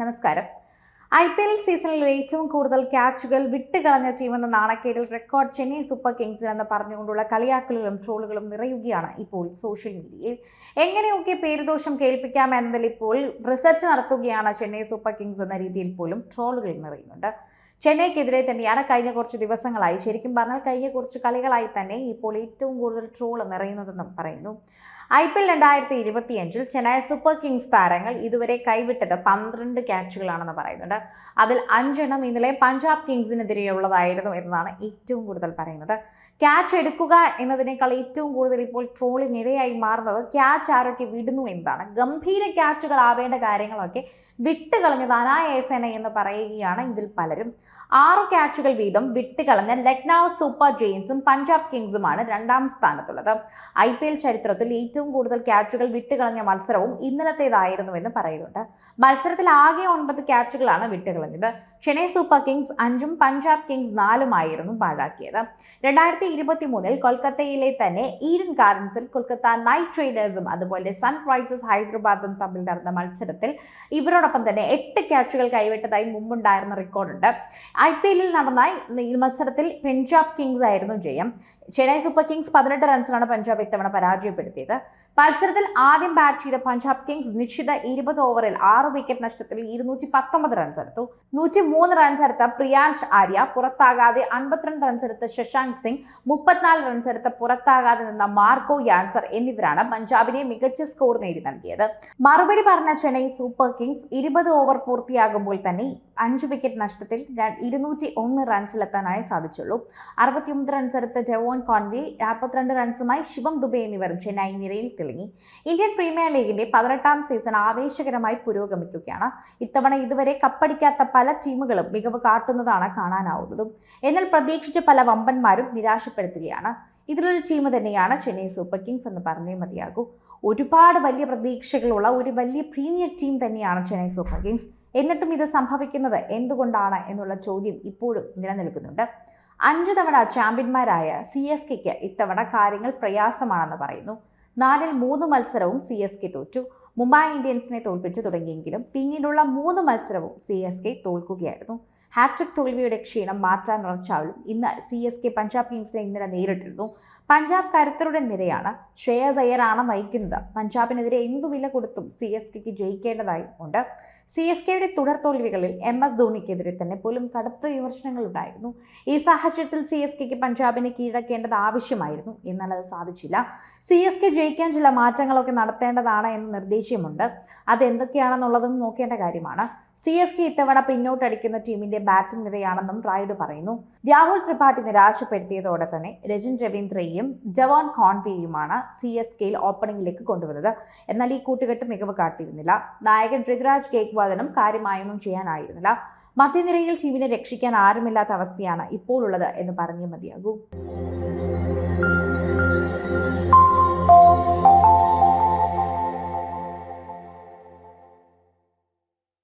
നമസ്കാരം. I P L സീസണിൽ ഏറ്റവും കൂടുതൽ ക്യാച്ചുകൾ വിട്ടുകളഞ്ഞ ടീമെന്ന നാണക്കേടിൽ റെക്കോർഡ് ചെന്നൈ സൂപ്പർ കിങ്സിനെന്ന് പറഞ്ഞുകൊണ്ടുള്ള കളിയാക്കലുകളും ട്രോളുകളും നിറയുകയാണ് ഇപ്പോൾ സോഷ്യൽ മീഡിയയിൽ. എങ്ങനെയൊക്കെ പേരുദോഷം കേൾപ്പിക്കാം എന്നതിൽ ഇപ്പോൾ റിസർച്ച് നടത്തുകയാണ് ചെന്നൈ സൂപ്പർ കിങ്സ് എന്ന രീതിയിൽ പോലും ട്രോളുകൾ നിറയുന്നുണ്ട്. ചെന്നൈക്കെതിരെ തന്നെയാണ് കഴിഞ്ഞ കുറച്ച് ദിവസങ്ങളായി. ശരിക്കും പറഞ്ഞാൽ കഴിഞ്ഞ കുറച്ച് കളികളായി തന്നെ ഇപ്പോൾ ഏറ്റവും കൂടുതൽ ട്രോൾ നിറയുന്നതെന്നും പറയുന്നു. ഐ പി എൽ രണ്ടായിരത്തി ഇരുപത്തിയഞ്ചിൽ ചെന്നൈ സൂപ്പർ കിങ്സ് താരങ്ങൾ ഇതുവരെ കൈവിട്ടത് പന്ത്രണ്ട് ക്യാച്ചുകളാണെന്ന് പറയുന്നുണ്ട്. അതിൽ അഞ്ചെണ്ണം ഇന്നലെ പഞ്ചാബ് കിങ്സിനെതിരെയുള്ളതായിരുന്നു എന്നതാണ് ഏറ്റവും കൂടുതൽ പറയുന്നത്. ക്യാച്ച് എടുക്കുക എന്നതിനേക്കാൾ ഏറ്റവും കൂടുതൽ ഇപ്പോൾ ട്രോളിനിരയായി മാറുന്നത് ക്യാച്ച് ആരൊക്കെ വിടുന്നു എന്നതാണ്. ഗംഭീര ക്യാച്ചുകൾ ആവേണ്ട കാര്യങ്ങളൊക്കെ വിട്ടുകളഞ്ഞത് അനായാസേന എന്ന് പറയുകയാണ് ഇതിൽ പലരും. ആറ് ക്യാച്ചുകൾ വീതം വിട്ടുകളഞ്ഞ ലക്നൌ സൂപ്പർ ജെയിൻസും പഞ്ചാബ് കിങ്സുമാണ് രണ്ടാം സ്ഥാനത്തുള്ളത്. ഐ ചരിത്രത്തിൽ ഏറ്റവും കൂടുതൽ ക്യാച്ചുകൾ വിട്ടുകളഞ്ഞ മത്സരവും ഇന്നലത്തേതായിരുന്നുവെന്ന് പറയുന്നുണ്ട്. മത്സരത്തിൽ ആകെ ഒൻപത് ക്യാച്ചുകളാണ് വിട്ടുകളഞ്ഞത്. ചെന്നൈ സൂപ്പർ കിങ്സ് അഞ്ചും പഞ്ചാബ് കിങ്സ് നാലുമായിരുന്നു പാഴാക്കിയത്. രണ്ടായിരത്തി ഇരുപത്തി മൂന്നിൽ കൊൽക്കത്തയിലെ തന്നെ ഈഡൻ ഗാർഡൻസിൽ കൊൽക്കത്ത നൈറ്റ് റൈഡേഴ്സും അതുപോലെ സൺറൈസേഴ്സ് ഹൈദരാബാദും തമ്മിൽ നടന്ന മത്സരത്തിൽ ഇവരോടൊപ്പം തന്നെ എട്ട് ക്യാച്ചുകൾ കൈവിട്ടതായി മുമ്പുണ്ടായിരുന്ന റെക്കോർഡുണ്ട്. ഐ പി എല്ലിൽ നടന്ന മത്സരത്തിൽ പഞ്ചാബ് കിങ്സ് ആയിരുന്നു ജയം. ചെന്നൈ സൂപ്പർ കിങ്സ് പതിനെട്ട് റൺസിനാണ് പഞ്ചാബ് ഇത്തവണ പരാജയപ്പെടുത്തിയത്. മത്സരത്തിൽ ആദ്യം ബാറ്റ് ചെയ്ത പഞ്ചാബ് കിങ്സ് നിശ്ചിത ഇരുപത് ഓവറിൽ ആറ് വിക്കറ്റ് നഷ്ടത്തിൽ ഇരുന്നൂറ്റി പത്തൊമ്പത് റൺസ് എടുത്തു. നൂറ്റി മൂന്ന് റൺസ് എടുത്ത പ്രിയാൻഷ് ആര്യ പുറത്താകാതെ അൻപത്തിരണ്ട് റൺസ് എടുത്ത ശശാങ്ക് സിംഗ് മുപ്പത്തിനാല് റൺസ് എടുത്ത പുറത്താകാതെ നിന്ന മാർക്കോ യാൻസർ എന്നിവരാണ് പഞ്ചാബിനെ മികച്ച സ്കോർ നേടി നൽകിയത്. മറുപടി പറഞ്ഞ ചെന്നൈ സൂപ്പർ കിങ്സ് ഇരുപത് ഓവർ പൂർത്തിയാകുമ്പോൾ തന്നെ അഞ്ച് വിക്കറ്റ് നഷ്ടത്തിൽ ഇരുന്നൂറ്റി ഒന്ന് റൺസിലെത്താനായി സാധിച്ചുള്ളൂ. അറുപത്തിയൊമ്പത് റൺസ് എടുത്ത ജവോൻ കോൺവേ നാൽപ്പത്തിരണ്ട് റൺസുമായി ശിവം ദുബെ എന്നിവരും ചെന്നൈ നിരയിൽ തിളങ്ങി. ഇന്ത്യൻ പ്രീമിയർ ലീഗിന്റെ പതിനെട്ടാം സീസൺ ആവേശകരമായി പുരോഗമിക്കുകയാണ്. ഇത്തവണ ഇതുവരെ കപ്പടിക്കാത്ത പല ടീമുകളും മികവ് കാട്ടുന്നതാണ് കാണാനാവുന്നതും. എന്നാൽ പ്രതീക്ഷിച്ച പല വമ്പന്മാരും നിരാശപ്പെടുത്തുകയാണ്. ഇതിലൊരു ടീം തന്നെയാണ് ചെന്നൈ സൂപ്പർ കിങ്സ് എന്ന് പറഞ്ഞേ മതിയാകൂ. ഒരുപാട് വലിയ പ്രതീക്ഷകളുള്ള ഒരു വലിയ പ്രീമിയർ ടീം തന്നെയാണ് ചെന്നൈ സൂപ്പർ കിങ്സ്. എന്നിട്ടും ഇത് സംഭവിക്കുന്നത് എന്തുകൊണ്ടാണ് എന്നുള്ള ചോദ്യം ഇപ്പോഴും നിലനിൽക്കുന്നുണ്ട്. അഞ്ചു തവണ ചാമ്പ്യന്മാരായ സി എസ് കെക്ക് ഇത്തവണ കാര്യങ്ങൾ പ്രയാസമാണെന്ന് പറയുന്നു. നാലിൽ മൂന്ന് മത്സരവും സി എസ് കെ തോറ്റു. മുംബൈ ഇന്ത്യൻസിനെ തോൽപ്പിച്ചു തുടങ്ങിയെങ്കിലും പിന്നീടുള്ള മൂന്ന് മത്സരവും സി എസ് കെ തോൽക്കുകയായിരുന്നു. ഹാട്രിക് തോൽവിയുടെ ക്ഷീണം മാറ്റാൻ ഉറച്ചാലും ഇന്ന് സി എസ് കെ പഞ്ചാബ് കിങ്സിനെ ഇന്നലെ നേരിട്ടിരുന്നു. പഞ്ചാബ് കരുത്തരുടെ നിരയാണ്. ശ്രേയസ് അയ്യറാണ് നയിക്കുന്നത്. പഞ്ചാബിനെതിരെ എന്തു വില കൊടുത്തും സി എസ് കെക്ക് ജയിക്കേണ്ടതായി ഉണ്ട്. സി എസ് കെയുടെ തുടർ തോൽവികളിൽ എം എസ് ധോണിക്കെതിരെ തന്നെ പോലും കടുത്ത വിമർശനങ്ങൾ ഉണ്ടായിരുന്നു. ഈ സാഹചര്യത്തിൽ സി എസ് കെക്ക് പഞ്ചാബിനെ കീഴടക്കേണ്ടത് ആവശ്യമായിരുന്നു. എന്നാൽ അത് സാധിച്ചില്ല. സി എസ് കെ ജയിക്കാൻ ചില മാറ്റങ്ങളൊക്കെ നടത്തേണ്ടതാണ് എന്ന നിർദ്ദേശമുണ്ട്. അതെന്തൊക്കെയാണെന്നുള്ളതും നോക്കേണ്ട കാര്യമാണ്. സി എസ് കെ ഇത്തവണ പിന്നോട്ടടിക്കുന്ന ടീമിന്റെ ബാറ്റിംഗ് നിരയാണെന്നും റായിഡ് പറയുന്നു. രാഹുൽ ത്രിപാഠി നിരാശപ്പെടുത്തിയതോടെ തന്നെ രജൻ രവീന്ദ്രയെയും ജവാൻ കോൺവേയുമാണ് സി എസ് കെയിൽ ഓപ്പണിംഗിലേക്ക് കൊണ്ടുവന്നത്. എന്നാൽ ഈ കൂട്ടുകെട്ട് മികവ് കാട്ടിയിരുന്നില്ല. നായകൻ ഋതുരാജ് ഗേക്വാദനും കാര്യമായൊന്നും ചെയ്യാനായിരുന്നില്ല. മധ്യനിരയിൽ ടീമിനെ രക്ഷിക്കാൻ ആരുമില്ലാത്ത അവസ്ഥയാണ് ഇപ്പോഴുള്ളത് എന്ന് പറഞ്ഞേ മതിയാകൂ.